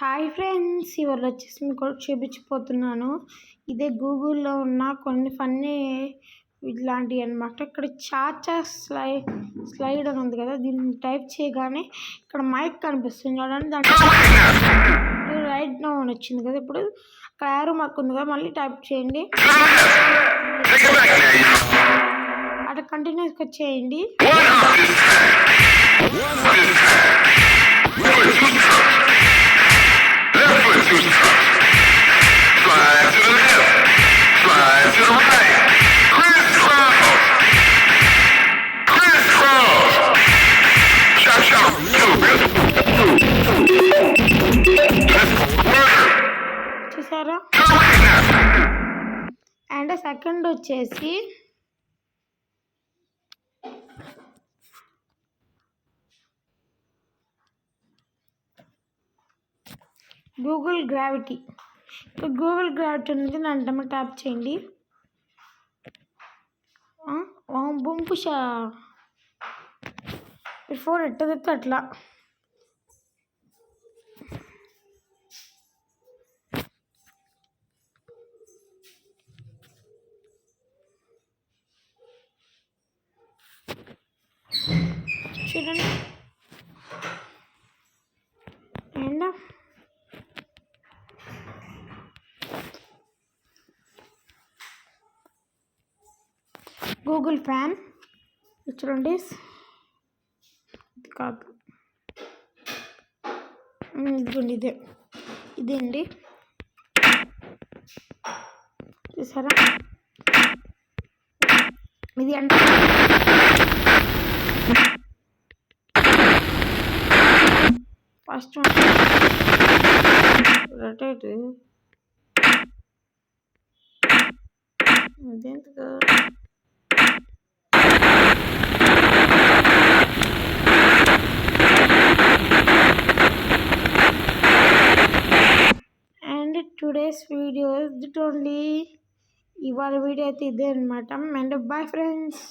Hi friends ఇవాళ వచ్చేసి మీకు చూపించిపోతున్నాను ఇదే గూగుల్లో ఉన్న కొన్ని ఫన్నీ ఇట్లాంటివి అనమాట ఇక్కడ చాచా స్లై స్లైడ్ అని ఉంది కదా దీన్ని టైప్ చేయగానే ఇక్కడ మైక్ కనిపిస్తుంది చూడండి. దాంట్లో రైట్ నో అని వచ్చింది కదా ఇప్పుడు అక్కడ యారో మార్క్ ఉంది కదా మళ్ళీ టైప్ చేయండి. అట్లా కంటిన్యూస్గా చేయండి. చూసారా? అండ్ సెకండ్ వచ్చేసి గూగుల్ గ్రావిటీ ఇప్పుడు గూగుల్ గ్రావిటీ అనేది దాంట్లో ట్యాప్ చేయండి. బొంపుషా ఫోన్ ఎట్ట తెస్తే అట్లా. చూడండి. And Google fan. చూడండి. ఇది కాదు. ఇదిగోండి ఇదే. ఇదే అండి చూసారా? ఇది అంటే first rotate ఇదేంటిదో and today's video it only ఇవాళ వీడియో అయితే ఇదే అనమాట అండ్ బాయ్ ఫ్రెండ్స్